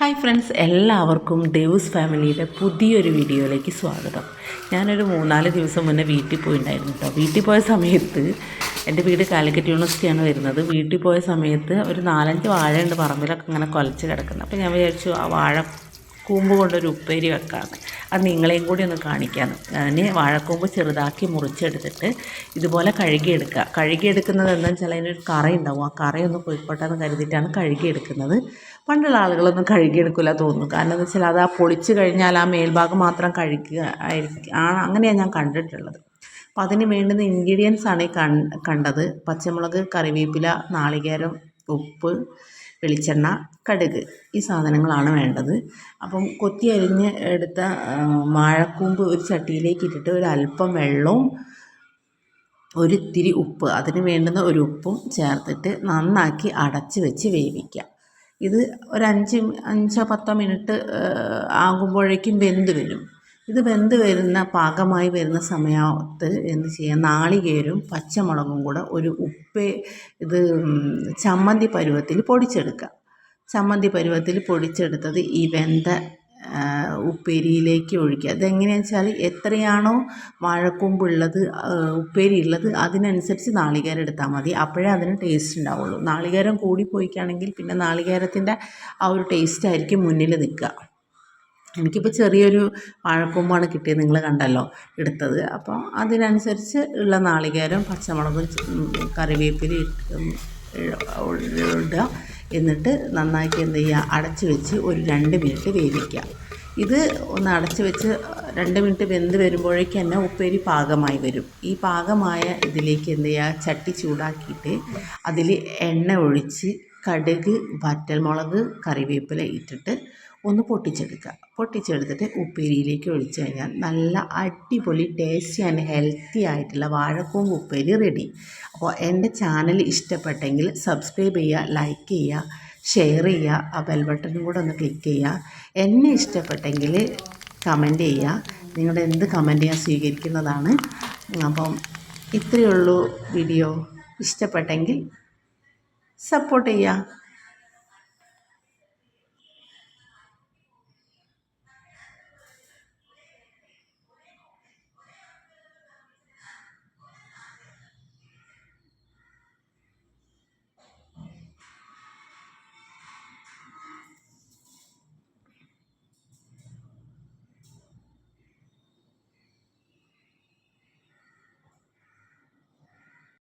Hi friends എല്ലാവർക്കും ദേവസ് ഫാമിലിയുടെ പുതിയൊരു വീഡിയോയിലേക്ക് സ്വാഗതം. ഞാനൊരു മൂന്നാൽ ദിവസം മുന്നേ വീട്ടിൽ പോയിട്ടുണ്ടായിരുന്നു കേട്ടോ വീട്ടിൽ പോയ സമയത്ത് എന്റെ വീട് കാലിക്കറ്റ് യൂണിവേഴ്സിറ്റിയാണ് വരുന്നത്. വീട്ടിൽ പോയ സമയത്ത് ഒരു നാലഞ്ച് വാഴയുണ്ട് പറമ്പിലൊക്കെ ഇങ്ങനെ കൊലച്ച് കിടക്കുന്നത് അപ്പോൾ ഞാൻ വിചാരിച്ചു ആ വാഴ കൂമ്പ് കൊണ്ടൊരു ഉപ്പേരി വെക്കാമെന്ന് അത് നിങ്ങളെയും കൂടി ഒന്ന് കാണിക്കാമെന്ന് അതിന് വാഴക്കൂമ്പ് ചെറുതാക്കി മുറിച്ചെടുത്തിട്ട് ഇതുപോലെ കഴുകിയെടുക്കുക. കഴുകിയെടുക്കുന്നത് എന്താണെന്ന് വെച്ചാൽ അതിനൊരു കറയുണ്ടാവും. ആ കറയൊന്ന് പോയിക്കോട്ടെ എന്ന് കരുതിയിട്ടാണ് കഴുകിയെടുക്കുന്നത്. പണ്ടുള്ള ആളുകളൊന്നും കഴുകിയെടുക്കില്ല തോന്നുന്നു. കാരണം എന്ന് വെച്ചാൽ അത് ആ പൊളിച്ച് കഴിഞ്ഞാൽ ആ മേൽഭാഗം മാത്രം കഴുകുക ആയിരിക്കും. ആ അങ്ങനെയാണ് ഞാൻ കണ്ടിട്ടുള്ളത്. അപ്പോൾ അതിന് വേണ്ടുന്ന ഇൻഗ്രീഡിയൻസ് ആണ് ഈ കണ്ടത്. പച്ചമുളക് കറിവേപ്പില നാളികേരം ഉപ്പ് വെളിച്ചെണ്ണ കടുക് ഈ സാധനങ്ങളാണ് വേണ്ടത്. അപ്പം കൊത്തി അരിഞ്ഞ് എടുത്ത വാഴക്കൂമ്പ് ഒരു ചട്ടിയിലേക്ക് ഇട്ടിട്ട് ഒരു അല്പം വെള്ളവും ഒരിത്തിരി ഉപ്പ് അതിന് വേണ്ടുന്ന ഒരു ഉപ്പും ചേർത്തിട്ട് നന്നാക്കി അടച്ച് വെച്ച് വേവിക്കുക ഇത് ഒരു അഞ്ച് അഞ്ചോ പത്തോ മിനിറ്റ് ആകുമ്പോഴേക്കും വെന്ത് വരും. ഇത് വെന്ത് വരുന്ന പാകമായി വരുന്ന സമയത്ത് എന്ത് ചെയ്യുക നാളികേരും പച്ചമുളകും കൂടെ ഒരു ഉപ്പ് ഇത് ചമ്മന്തി പരുവത്തിൽ പൊടിച്ചെടുക്കുക. ചമ്മന്തി പരുവത്തിൽ പൊടിച്ചെടുത്തത് ഈ വെന്ത ഉപ്പേരിയിലേക്ക് ഒഴിക്കുക. അതെങ്ങനെയാണെന്ന് വെച്ചാൽ എത്രയാണോ വാഴക്കൊമ്പുള്ളത് ഉപ്പേരി ഉള്ളത് അതിനനുസരിച്ച് നാളികേരം എടുത്താൽ മതി. അപ്പോഴേ അതിന് ടേസ്റ്റ് ഉണ്ടാവുള്ളൂ. നാളികേരം കൂടി പിന്നെ നാളികേരത്തിന്റെ ആ ഒരു ടേസ്റ്റ് ആയിരിക്കും മുന്നിൽ നിൽക്കുക. എനിക്കിപ്പോൾ ചെറിയൊരു വാഴക്കൂമ്പാണ് കിട്ടിയത് നിങ്ങൾ കണ്ടല്ലോ എടുത്തത്. അപ്പോൾ അതിനനുസരിച്ച് ഉള്ള നാളികേരം പച്ചമുളക് കറിവേപ്പില ഇടുക എന്നിട്ട് നന്നാക്കി എന്ത് ചെയ്യുക അടച്ച് വെച്ച് ഒരു രണ്ട് മിനിറ്റ് വേവിക്കുക. ഇത് ഒന്ന് അടച്ച് വെച്ച് രണ്ട് മിനിറ്റ് വെന്ത് വരുമ്പോഴേക്ക് തന്നെ ഉപ്പേരി പാകമായി വരും. ഈ പാകമായ ഇതിലേക്ക് എന്ത് ചെയ്യുക ചട്ടി ചൂടാക്കിയിട്ട് അതിൽ എണ്ണ ഒഴിച്ച് കടുക് വറ്റൽമുളക് കറിവേപ്പില ഇട്ടിട്ട് ഒന്ന് പൊട്ടിച്ചെടുക്കുക. പൊട്ടിച്ചെടുത്തിട്ട് ഉപ്പേരിയിലേക്ക് ഒഴിച്ച് കഴിഞ്ഞാൽ നല്ല അടിപൊളി ടേസ്റ്റി ആൻഡ് ഹെൽത്തി ആയിട്ടുള്ള വാഴക്കൂമ്പ് ഉപ്പേരി റെഡി അപ്പോൾ എന്റെ ചാനൽ ഇഷ്ടപ്പെട്ടെങ്കിൽ സബ്സ്ക്രൈബ് ചെയ്യുക ലൈക്ക് ചെയ്യുക ഷെയർ ചെയ്യുക ആ ബെൽ ബട്ടണും കൂടെ ഒന്ന് ക്ലിക്ക് ചെയ്യുക. എന്നെ ഇഷ്ടപ്പെട്ടെങ്കിൽ കമന്റ് ചെയ്യുക. നിങ്ങളുടെ എന്ത് കമന്റ് ഞാൻ സ്വീകരിക്കുന്നതാണ്. അപ്പം ഇത്രയേ ഉള്ളൂ വീഡിയോ ഇഷ്ടപ്പെട്ടെങ്കിൽ സപ്പോർട്ട് ചെയ്യുക.